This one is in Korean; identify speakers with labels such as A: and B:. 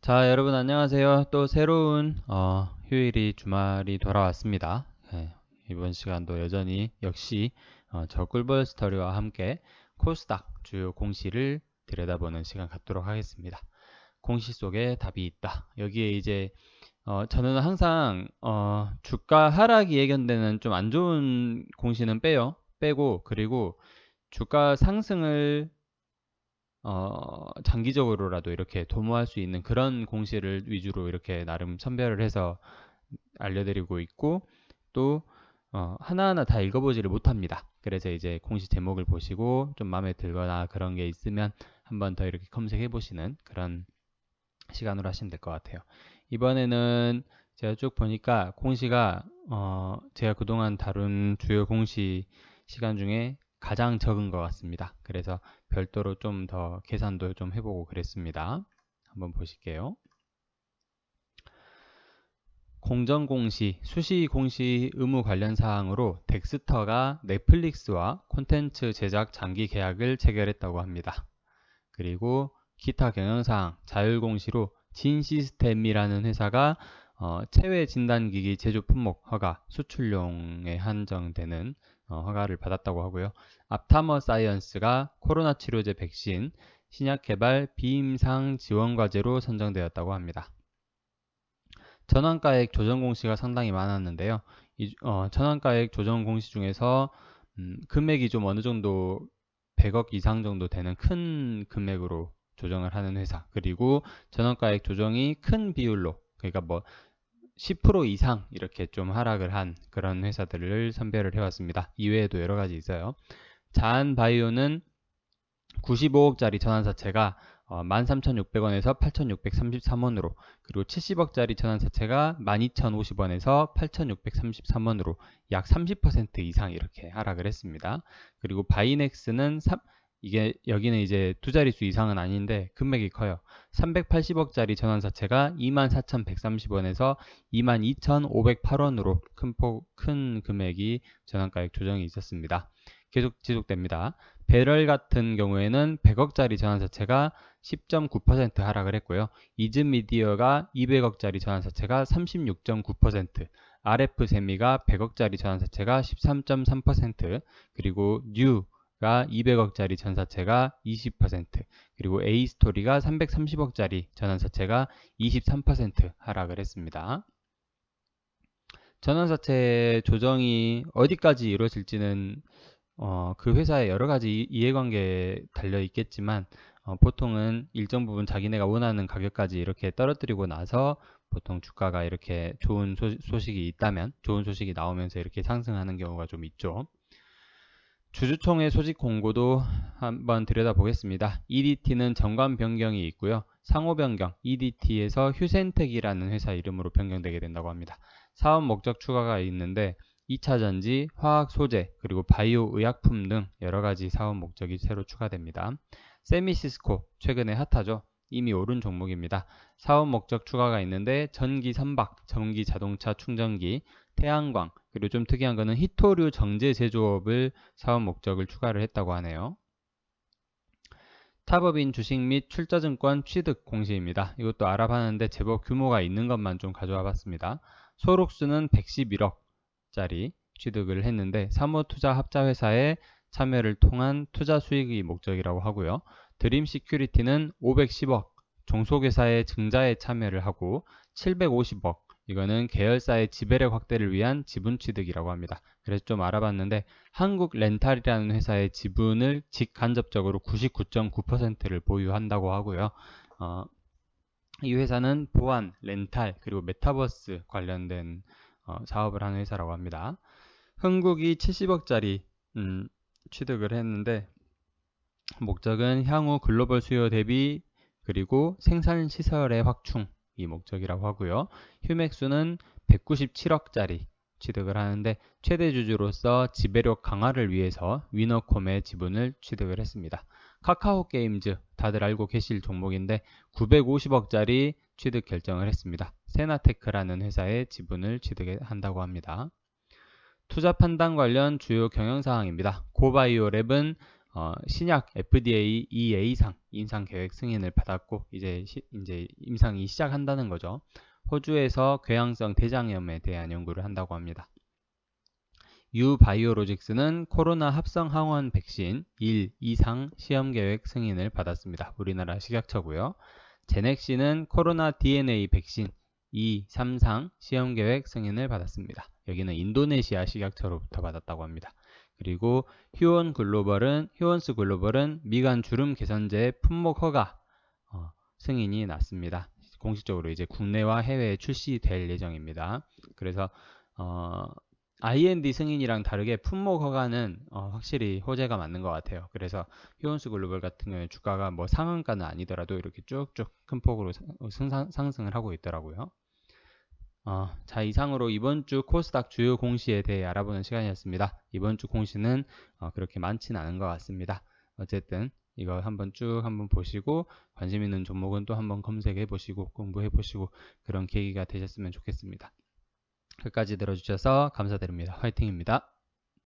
A: 자, 여러분 안녕하세요. 또 새로운 어, 휴일이 주말이 돌아왔습니다. 예, 이번 시간도 여전히 역시 어, 저 꿀벌 스토리와 함께 코스닥 주요 공시를 들여다보는 시간 갖도록 하겠습니다. 공시 속에 답이 있다. 여기에 이제 어, 저는 항상 어, 주가 하락이 예견되는 좀 안 좋은 공시는 빼요. 빼고 그리고 주가 상승을 어, 장기적으로라도 이렇게 도모할 수 있는 그런 공시를 위주로 이렇게 나름 선별을 해서 알려드리고 있고 또 어, 하나하나 다 읽어보지를 못합니다. 그래서 이제 공시 제목을 보시고 좀 마음에 들거나 그런 게 있으면 한 번 더 이렇게 검색해 보시는 그런 시간으로 하시면 될 것 같아요. 이번에는 제가 쭉 보니까 공시가 어, 제가 그동안 다룬 주요 공시 시간 중에 가장 적은 것 같습니다. 그래서 별도로 좀 더 계산도 좀 해보고 그랬습니다. 한번 보실게요. 공정공시, 수시공시 의무 관련 사항으로 덱스터가 넷플릭스와 콘텐츠 제작 장기 계약을 체결했다고 합니다. 그리고 기타 경영사항, 자율공시로 진시스템이라는 회사가 어, 체외 진단기기 제조 품목 허가, 수출용에 한정되는 어, 허가를 받았다고 하고요. 앞타머 사이언스가 코로나 치료제 백신 신약 개발 비임상 지원 과제로 선정되었다고 합니다. 전환가액 조정 공시가 상당히 많았는데요. 이, 어, 전환가액 조정 공시 중에서 음, 금액이 좀 어느 정도 100억 이상 정도 되는 큰 금액으로 조정을 하는 회사 그리고 전환가액 조정이 큰 비율로 그러니까 뭐 10% 이상 이렇게 좀 하락을 한 그런 회사들을 선별을 해왔습니다. 이외에도 여러 가지 있어요. 자한 바이오는 95억짜리 전환사채가 어, 13,600원에서 8,633원으로 그리고 70억짜리 전환사채가 12,050원에서 8,633원으로 약 30% 이상 이렇게 하락을 했습니다. 그리고 바이넥스는 3, 이게 여기는 이제 두 자릿수 이상은 아닌데 금액이 커요. 380억짜리 전환사채가 24,130원에서 22,508원으로 큰, 포, 큰 금액이 전환가액 조정이 있었습니다. 계속 지속됩니다. 배럴 같은 경우에는 100억짜리 전환사채가 10.9% 하락을 했고요. 이즈미디어가 200억짜리 전환사채가 36.9%, RF세미가 100억짜리 전환사채가 13.3%, 그리고 뉴 가 200억짜리 전사채가 20% 그리고 A스토리가 330억짜리 전환사채가 23% 하락을 했습니다. 전환사채 조정이 어디까지 이루어질지는 어, 그 회사의 여러 가지 이해관계에 달려 있겠지만 어, 보통은 일정 부분 자기네가 원하는 가격까지 이렇게 떨어뜨리고 나서 보통 주가가 이렇게 좋은 소, 식이 있다면 좋은 소식이 나오면서 이렇게 상승하는 경우가 좀 있죠. 주주총회 소집 공고도 한번 들여다보겠습니다. EDT는 정관 변경이 있고요. 상호 변경 EDT에서 휴센텍이라는 회사 이름으로 변경되게 된다고 합니다. 사업 목적 추가가 있는데 2차 전지, 화학 소재, 그리고 바이오 의약품 등 여러 가지 사업 목적이 새로 추가됩니다. 세미시스코 최근에 핫하죠. 이미 오른 종목입니다. 사업 목적 추가가 있는데 전기 선박, 전기 자동차 충전기, 태양광, 그리고 좀 특이한 거는 히토류 정제 제조업을 사업 목적을 추가를 했다고 하네요. 탑업인 주식 및 출자증권 취득 공시입니다. 이것도 알아봤는데 제법 규모가 있는 것만 좀 가져와 봤습니다. 소록수는 111억짜리 취득을 했는데 사모투자 합자회사에 참여를 통한 투자 수익이 목적이라고 하고요. 드림 시큐리티는 510억 종속회사의 증자에 참여를 하고 750억 이거는 계열사의 지배력 확대를 위한 지분 취득이라고 합니다. 그래서 좀 알아봤는데 한국 렌탈이라는 회사의 지분을 직간접적으로 99.9%를 보유한다고 하고요. 어, 이 회사는 보안, 렌탈, 그리고 메타버스 관련된 어, 사업을 하는 회사라고 합니다. 흥국이 70억짜리 음, 취득을 했는데 목적은 향후 글로벌 수요 대비 그리고 생산 시설의 확충 이 목적이라고 하고요. 휴맥수는 197억짜리 취득을 하는데 최대 주주로서 지배력 강화를 위해서 위너콤의 지분을 취득을 했습니다. 카카오 게임즈 다들 알고 계실 종목인데 950억짜리 취득 결정을 했습니다. 세나테크라는 회사의 지분을 취득한다고 합니다. 투자 판단 관련 주요 경영 사항입니다. 고바이오랩은 어, 신약 FDA EA상 임상 계획 승인을 받았고 이제 시, 이제 임상이 시작한다는 거죠. 호주에서 궤양성 대장염에 대한 연구를 한다고 합니다. 유바이오로직스는 코로나 합성 항원 백신 1 이상 시험 계획 승인을 받았습니다. 우리나라 식약처고요. 제넥시는 코로나 DNA 백신 2, 3상 시험 계획 승인을 받았습니다. 여기는 인도네시아 식약처로부터 받았다고 합니다. 그리고 휴원 글로벌은 휴원스 글로벌은 미간 주름 개선제 품목 허가 어, 승인이 났습니다. 공식적으로 이제 국내와 해외에 출시될 예정입니다. 그래서 어, IND 승인이랑 다르게 품목 허가는 어, 확실히 호재가 맞는 것 같아요. 그래서 휴원스 글로벌 같은 경우에 주가가 뭐 상한가는 아니더라도 이렇게 쭉쭉 큰 폭으로 상승, 상승을 하고 있더라고요. 어, 자 이상으로 이번 주 코스닥 주요 공시에 대해 알아보는 시간이었습니다. 이번 주 공시는 어, 그렇게 많지는 않은 것 같습니다. 어쨌든 이거 한번 쭉 한번 보시고 관심 있는 종목은 또 한번 검색해 보시고 공부해 보시고 그런 계기가 되셨으면 좋겠습니다. 끝까지 들어주셔서 감사드립니다. 화이팅입니다.